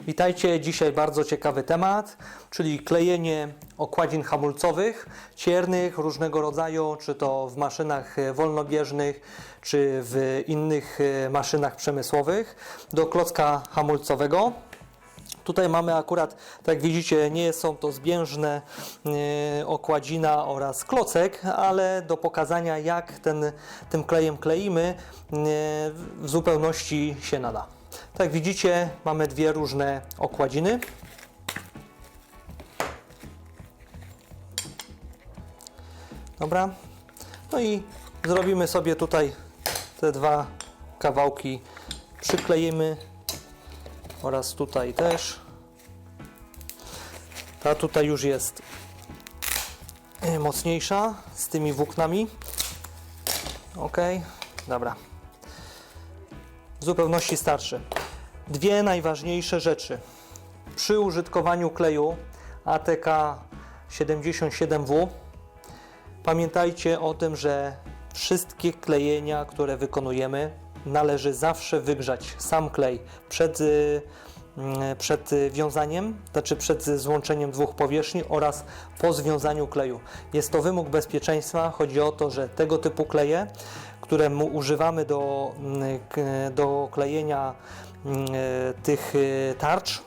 Witajcie, dzisiaj bardzo ciekawy temat, czyli klejenie okładzin hamulcowych, ciernych różnego rodzaju, czy to w maszynach e, wolnobieżnych, czy w innych e, maszynach przemysłowych do klocka hamulcowego. Tutaj mamy akurat, tak widzicie, nie są to zbieżne e, okładzina oraz klocek, ale do pokazania jak ten, tym klejem kleimy w zupełności się nada. Tak widzicie, mamy dwie różne okładziny. Dobra. No i zrobimy sobie tutaj te dwa kawałki, przykleimy oraz tutaj też. Ta tutaj już jest e, mocniejsza z tymi włóknami. Ok, dobra. W zupełności starczy. Dwie najważniejsze rzeczy. Przy użytkowaniu kleju ATK 77W pamiętajcie o tym, że wszystkie klejenia, które wykonujemy, należy zawsze wygrzać sam klej przed, y, mm, przed wiązaniem, znaczy przed złączeniem dwóch powierzchni oraz po związaniu kleju. Jest to wymóg bezpieczeństwa. Chodzi o to, że tego typu kleje, które używamy do, mm, do klejenia tych y, tarcz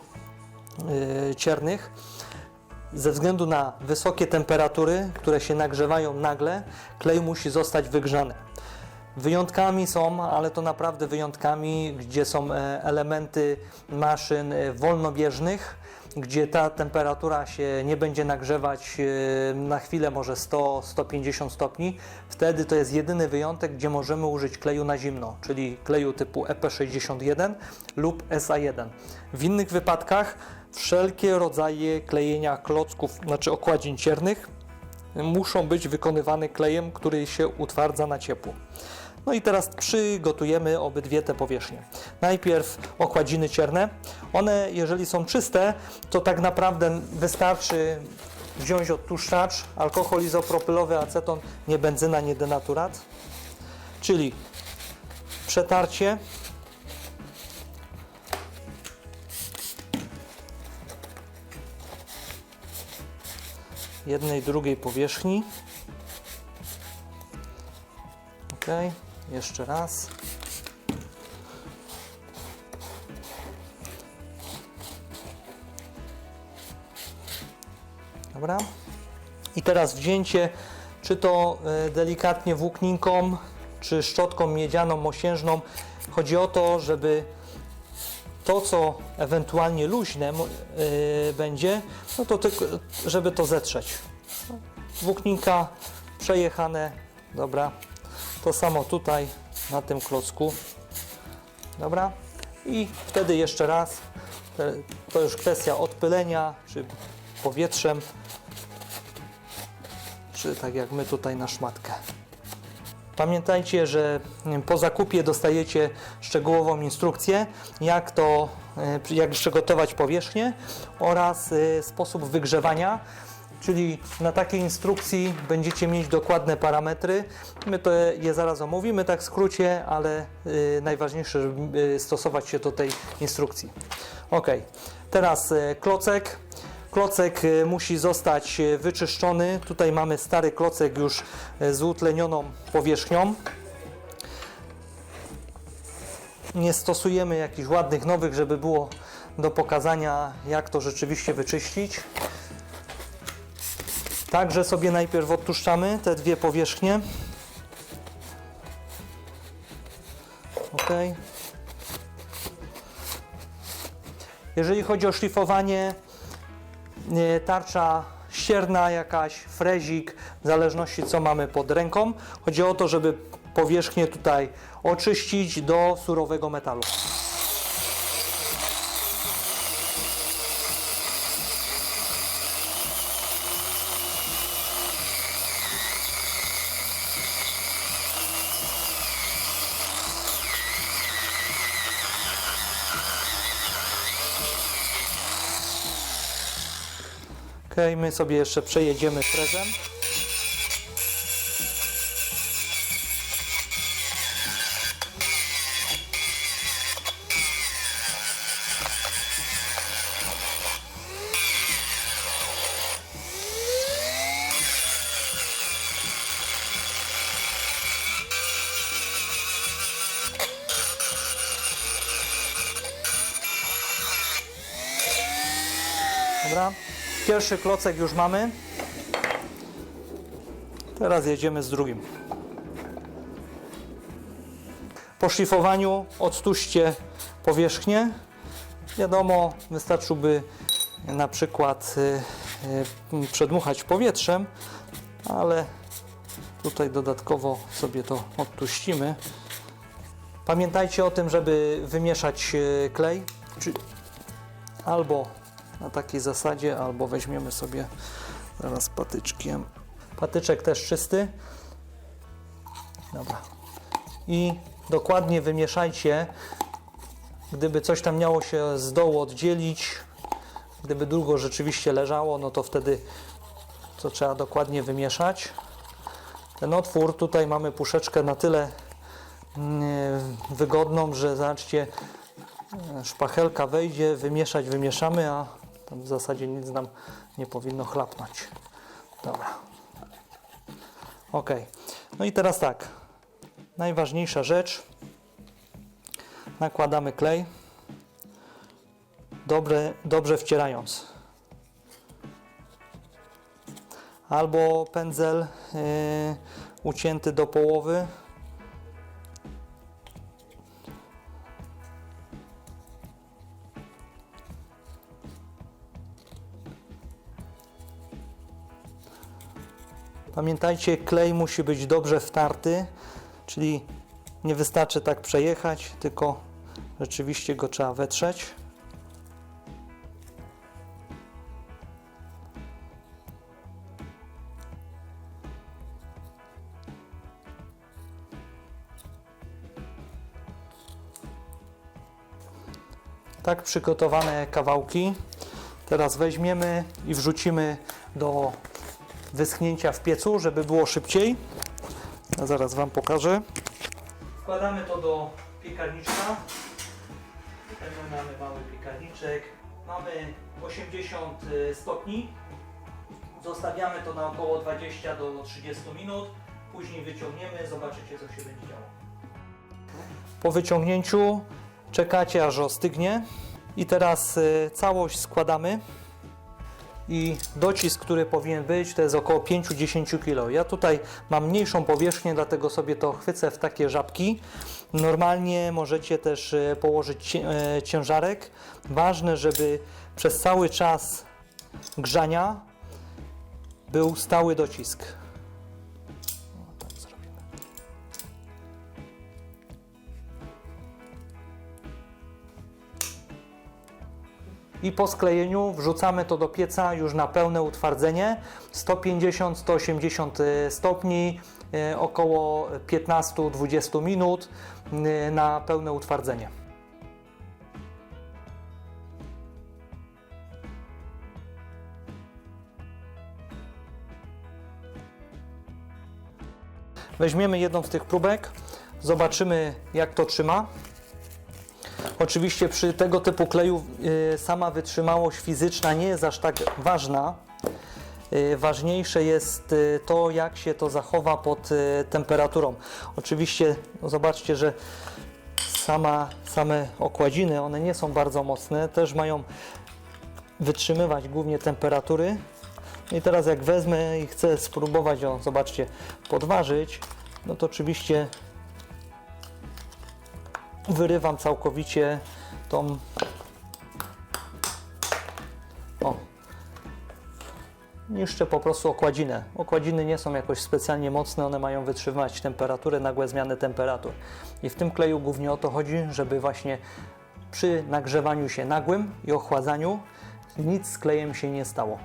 y, ciernych, ze względu na wysokie temperatury, które się nagrzewają nagle, klej musi zostać wygrzany. Wyjątkami są, ale to naprawdę wyjątkami, gdzie są e, elementy maszyn e, wolnobieżnych, gdzie ta temperatura się nie będzie nagrzewać e, na chwilę, może 100-150 stopni. Wtedy to jest jedyny wyjątek, gdzie możemy użyć kleju na zimno, czyli kleju typu EP61 lub SA1. W innych wypadkach wszelkie rodzaje klejenia klocków, znaczy okładzin ciernych, muszą być wykonywane klejem, który się utwardza na ciepło. No i teraz przygotujemy obydwie te powierzchnie. Najpierw okładziny cierne. One, jeżeli są czyste, to tak naprawdę wystarczy wziąć odtłuszczacz, alkohol izopropylowy, aceton, nie benzyna, nie denaturat. Czyli przetarcie jednej, drugiej powierzchni. Ok, jeszcze raz. Dobra. I teraz wzięcie, czy to e, delikatnie włókninką, czy szczotką miedzianą, mosiężną. Chodzi o to, żeby to, co ewentualnie luźne yy, będzie, no to tylko, żeby to zetrzeć. Włókninka przejechane, dobra. To samo tutaj na tym klocku, dobra. I wtedy jeszcze raz, to już kwestia odpylenia, czy powietrzem, czy tak jak my tutaj na szmatkę. Pamiętajcie, że mm, po zakupie dostajecie szczegółową instrukcję, jak to, e, jak przygotować powierzchnię oraz e, sposób wygrzewania. Czyli na takiej instrukcji będziecie mieć dokładne parametry. My to je zaraz omówimy tak w skrócie, ale e, najważniejsze, żeby e, stosować się do tej instrukcji. Ok, teraz e, klocek. Klocek e, musi zostać e, wyczyszczony. Tutaj mamy stary klocek już z utlenioną powierzchnią. Nie stosujemy jakichś ładnych nowych, żeby było do pokazania, jak to rzeczywiście wyczyścić. Także sobie najpierw odtłuszczamy te dwie powierzchnie. Ok. Jeżeli chodzi o szlifowanie, tarcza ścierna jakaś, frezik, w zależności co mamy pod ręką. Chodzi o to, żeby powierzchnię tutaj oczyścić do surowego metalu. my sobie jeszcze przejedziemy frezem. Dobra. Pierwszy klocek już mamy. Teraz jedziemy z drugim. Po szlifowaniu odtuście powierzchnię. Wiadomo, wystarczyłby na przykład y, y, przedmuchać powietrzem, ale tutaj dodatkowo sobie to odtuścimy. Pamiętajcie o tym, żeby wymieszać y, klej, albo na takiej zasadzie, albo weźmiemy sobie zaraz patyczkiem. Patyczek też czysty. Dobra. I dokładnie wymieszajcie. Gdyby coś tam miało się z dołu oddzielić, gdyby długo rzeczywiście leżało, no to wtedy to trzeba dokładnie wymieszać. Ten otwór, tutaj mamy puszeczkę na tyle mm, wygodną, że zobaczcie, e, szpachelka wejdzie, wymieszać wymieszamy, a tam w zasadzie nic nam nie powinno chlapnąć. Dobra. Ok. No i teraz tak. Najważniejsza rzecz. Nakładamy klej. Dobre, dobrze wcierając. Albo pędzel yy, ucięty do połowy. Pamiętajcie, klej musi być dobrze wtarty, czyli nie wystarczy tak przejechać, tylko rzeczywiście go trzeba wetrzeć. Tak przygotowane kawałki teraz weźmiemy i wrzucimy do wyschnięcia w piecu, żeby było szybciej. Ja zaraz Wam pokażę. Wkładamy to do piekarniczka. Tutaj mamy mały piekarniczek. Mamy 80 stopni. Zostawiamy to na około 20 do 30 minut. Później wyciągniemy, zobaczycie co się będzie działo. Po wyciągnięciu czekacie aż ostygnie. I teraz y, całość składamy i docisk, który powinien być, to jest około 5-10 kg. Ja tutaj mam mniejszą powierzchnię, dlatego sobie to chwycę w takie żabki. Normalnie możecie też e, położyć e, ciężarek. Ważne, żeby przez cały czas grzania był stały docisk. I po sklejeniu wrzucamy to do pieca już na pełne utwardzenie 150-180 stopni, e, około 15-20 minut e, na pełne utwardzenie. Weźmiemy jedną z tych próbek, zobaczymy jak to trzyma. Oczywiście przy tego typu kleju y, sama wytrzymałość fizyczna nie jest aż tak ważna. Y, Ważniejsze jest y, to, jak się to zachowa pod temperaturą. Oczywiście no zobaczcie, że sama, same okładziny, one nie są bardzo mocne, też mają wytrzymywać głównie temperatury. No I teraz jak wezmę i chcę spróbować ją, zobaczcie, podważyć, no to oczywiście wyrywam całkowicie tą. O. Niszczę po prostu okładzinę. Okładziny nie są jakoś specjalnie mocne, one mają wytrzymywać temperaturę, nagłe zmiany temperatur. I w tym kleju głównie o to chodzi, żeby właśnie przy nagrzewaniu się nagłym i ochładzaniu nic z klejem się nie stało.